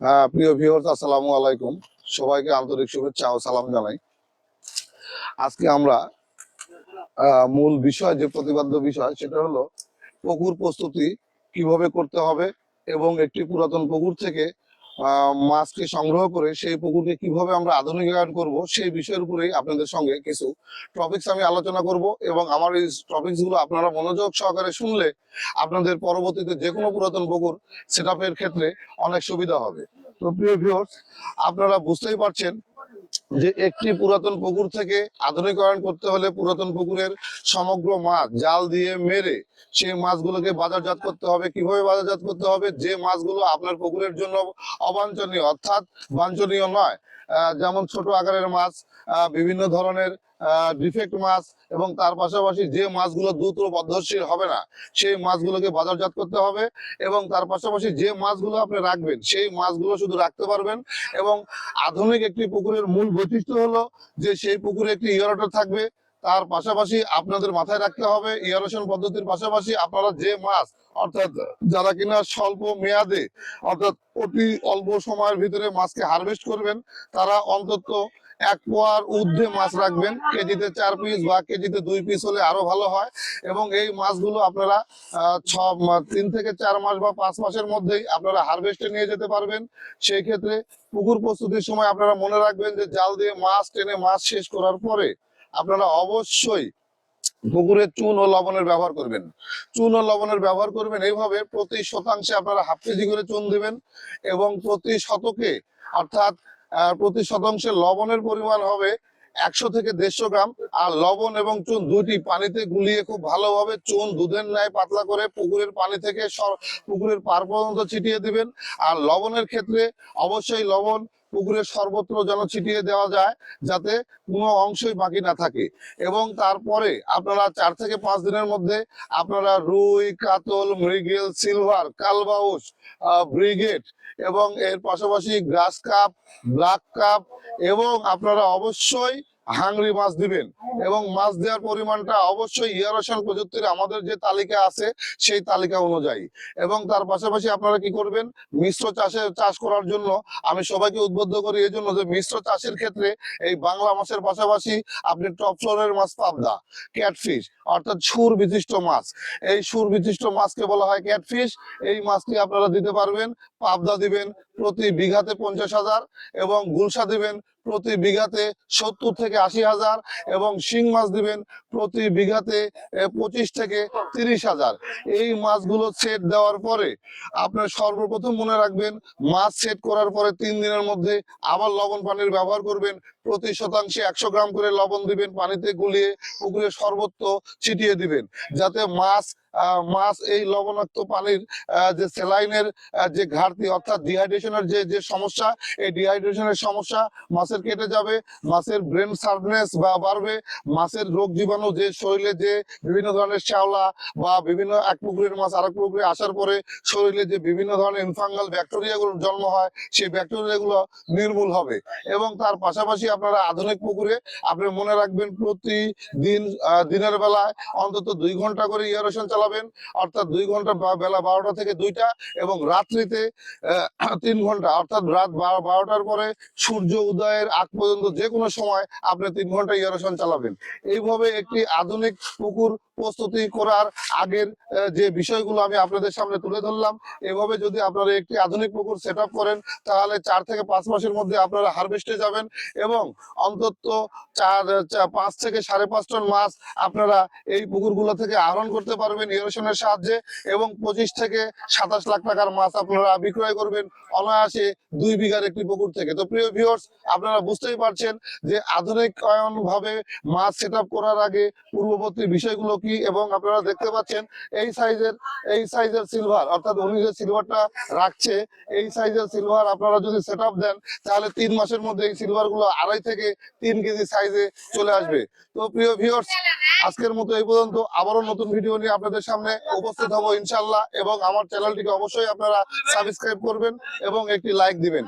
হ্যাঁ প্রিয় ভিউয়ার্স আসসালামু আলাইকুম। সবাইকে আন্তরিক শুভেচ্ছা ও সালাম জানাই। আজকে আমরা মূল বিষয়, যে প্রতিবাদ্য বিষয়, সেটা হলো পুকুর প্রস্তুতি কীভাবে করতে হবে এবং একটি পুরাতন পুকুর থেকে মাছকে সংগ্রহ করে সেই পুকুরকে কীভাবে আমরা আধুনিকায়ন করব সেই বিষয়ের উপরেই আপনাদের সঙ্গে কিছু টপিকস আমি আলোচনা করব এবং আমার এই টপিকসগুলো আপনারা মনোযোগ সহকারে শুনলে আপনাদের পরবর্তীতে যে কোনো পুরাতন পুকুর সেট ক্ষেত্রে অনেক সুবিধা হবে। তো প্রিয় আপনারা বুঝতেই পারছেন যে একটি পুরাতন পুকুর থেকে আধুনিকায়ন করতে হলে পুরাতন পুকুরের সমগ্র মাছ জাল দিয়ে মেরে সেই মাছগুলোকে বাজারজাত করতে হবে। কীভাবে বাজারজাত করতে হবে? যে মাছগুলো আপনার পুকুরের জন্য অবাঞ্ছনীয়, অর্থাৎ বাঞ্ছনীয় নয়। যেমন ছোট আকারের মাছ বিভিন্ন ধরনের ডিফেক্ট মাছ এবং তার পাশাপাশি যে মাছগুলো দ্রুত পদ্ধতিশীল হবে না, সেই মাছগুলোকে বাজারজাত করতে হবে এবং তার পাশাপাশি যে মাছগুলো আপনি রাখবেন, সেই মাছগুলো শুধু রাখতে পারবেন এবং আধুনিক একটি পুকুরের মূল বৈশিষ্ট্য হলো যে সেই পুকুরে একটি ইয়ারটার থাকবে তার পাশাপাশি আপনাদের মাথায় রাখতে হবে ইয়ারেশন পদ্ধতির পাশাপাশি আপনারা যে মাছ, অর্থাৎ যারা কিনা স্বল্প মেয়াদে, অর্থাৎ অতি অল্প সময়ের ভিতরে মাছকে হারভেস্ট করবেন, তারা অন্তত এক পোয়ার ঊর্ধ্বে মাছ রাখবেন। কেজিতে চার পিস বা কেজিতে দুই পিস হলে আরও ভালো হয়। এবং এই মাছগুলো আপনারা ছ তিন থেকে চার মাস বা পাঁচ মাসের মধ্যেই আপনারা হারভেস্টে নিয়ে যেতে পারবেন। সেই ক্ষেত্রে পুকুর প্রস্তুতির সময় আপনারা মনে রাখবেন যে জাল দিয়ে মাছ টেনে মাছ শেষ করার পরে আপনারা অবশ্যই পুকুরে চুন ও লবণের ব্যবহার করবেন। চুন ও লবণের ব্যবহার করবেন এইভাবে প্রতি শতাংশে আপনারা হাফ কেজি করে চুন দিবেন এবং প্রতি শতকে অর্থাৎ প্রতি শতাংশে লবণের পরিমাণ হবে একশো থেকে দেড়শো গ্রাম। আর লবণ এবং চুন দুটি পানিতে গুলিয়ে খুব ভালোভাবে চুন দুধের ন্যায় পাতলা করে পুকুরের পানি থেকে পুকুরের পার পর্যন্ত ছিটিয়ে দিবেন। আর লবণের ক্ষেত্রে অবশ্যই লবণ পুকুরের সর্বত্র যেন ছিটিয়ে দেওয়া যায়, যাতে কোনো অংশই বাকি না থাকে। এবং তারপরে আপনারা চার থেকে পাঁচ দিনের মধ্যে আপনারা রুই, কাতল, মৃগেল, সিলভার, কালবাউস ব্রিগেড এবং এর পাশাপাশি গ্রাস কাপ ব্ল্যাক কাপ এবং আপনারা অবশ্যই হাংরি মাছ দিবেন। এবং মাছ দেওয়ার পরিমাণটা অবশ্যই ইয়ারোশন প্রযুক্তির আমাদের যে তালিকা আছে, সেই তালিকা অনুযায়ী। এবং তার পাশাপাশি আপনারা কি করবেন? মিশ্র চাষে চাষ করার জন্য আমি সবাইকে উদ্বুদ্ধ করি এই জন্য যে মিশ্র চাষের ক্ষেত্রে এই বাংলা মাছের পাশাপাশি আপনি টপ ফ্লোরের মাছ পাবদা, ক্যাটফিশ, অর্থাৎ সুর বিশিষ্ট মাছ। এই সুর বিশিষ্ট মাছকে বলা হয় ক্যাটফিশ। এই মাছটি আপনারা দিতে পারবেন, পাবদা দিবেন প্রতি বিঘাতে পঞ্চাশ হাজার এবং গুলশা দিবেন প্রতি বিঘাতে সত্তর থেকে আশি হাজার এবং শিং মাছ দিবেন প্রতি বিঘাতে পঁচিশ থেকে তিরিশ হাজার। এই মাছগুলো সেট দেওয়ার পরে আপনার সর্বপ্রথম মনে রাখবেন, মাছ সেট করার পরে তিন দিনের মধ্যে আবার লবণ পানির ব্যবহার করবেন প্রতি শতাংশে একশো গ্রাম করে লবণ দিবেন পানিতে গুলিয়ে পুকুরে সর্বত্র ছিটিয়ে দিবেন। যাতে মাছ মাছ এই লবণাক্ত পানির যে স্যালাইনের আহ, যে ঘাটতি অর্থাৎ ডিহাইড্রেশনের যে যে সমস্যা এই ডিহাইড্রেশনের সমস্যা মাছের কেটে যাবে মাছের ব্রেন সার্ভনেস বা বাড়বে মাছের রোগ জীবাণু যে শরীরে যে বিভিন্ন ধরনের শ্যাওলা বা বিভিন্ন এক পুকুরের মাছ আরেক পুকুরে আসার পরে শরীরে যে বিভিন্ন ধরনের ইনফাঙ্গাল ব্যাকটেরিয়া গুলোর জন্ম হয় সেই ব্যাকটেরিয়া গুলো নির্মূল হবে। এবং তার পাশাপাশি আপনারা আধুনিক পুকুরে আপনি মনে রাখবেন প্রতিদিন দিনের বেলায় অন্তত দুই ঘণ্টা করে ইয়ারেশন চালাবেন, অর্থাৎ দুই ঘণ্টা বেলা বারোটা থেকে দুইটা এবং রাত্রিতে তিন ঘণ্টা, অর্থাৎ রাত বারোটার পরে সূর্য উদয়ের আগ পর্যন্ত যে কোনো সময় আপনি তিন ঘণ্টা ইয়ারেশন চালাবেন। এইভাবে একটি আধুনিক পুকুর প্রস্তুতি করার আগের যে বিষয়গুলো আমি আপনাদের সামনে তুলে ধরলাম, এভাবে যদি আপনারা একটি আধুনিক পুকুর সেট করেন, তাহলে চার থেকে পাঁচ মাসের মধ্যে আপনারা হারভেস্টে যাবেন এবং অন্তত চার পাঁচ থেকে সাড়ে পাঁচ টন মাছ আপনারা এই পুকুরগুলো থেকে আহরণ করতে পারবেন ইরোশনের সাহায্যে এবং পঁচিশ থেকে সাতাশ লাখ টাকার মাছ আপনারা বিক্রয় করবেন। অনায়াসে দুই বিঘার একটি পুকুর থেকে। তো প্রিয় ভিউয়ার্স আপনারা বুঝতেই পারছেন যে আধুনিকায়ন ভাবে মাছ সেট করার আগে পূর্ববর্তী বিষয়গুলো কি এবং আপনারা দেখতে পাচ্ছেন এই সাইজের এই সাইজের সিলভার অর্থাৎ উনি যে সিলভারটা রাখছে, এই সাইজের সিলভার আপনারা যদি সেট দেন, তাহলে তিন মাসের মধ্যে এই সিলভারগুলো আড়াই থেকে তিন কেজি সাইজে চলে আসবে। তো প্রিয় ভিওর আজকের মতো এই পর্যন্ত। আবারও নতুন ভিডিও নিয়ে আপনাদের সামনে উপস্থিত হব ইনশাল্লাহ এবং আমার চ্যানেলটিকে অবশ্যই আপনারা সাবস্ক্রাইব করবেন এবং একটি লাইক দিবেন।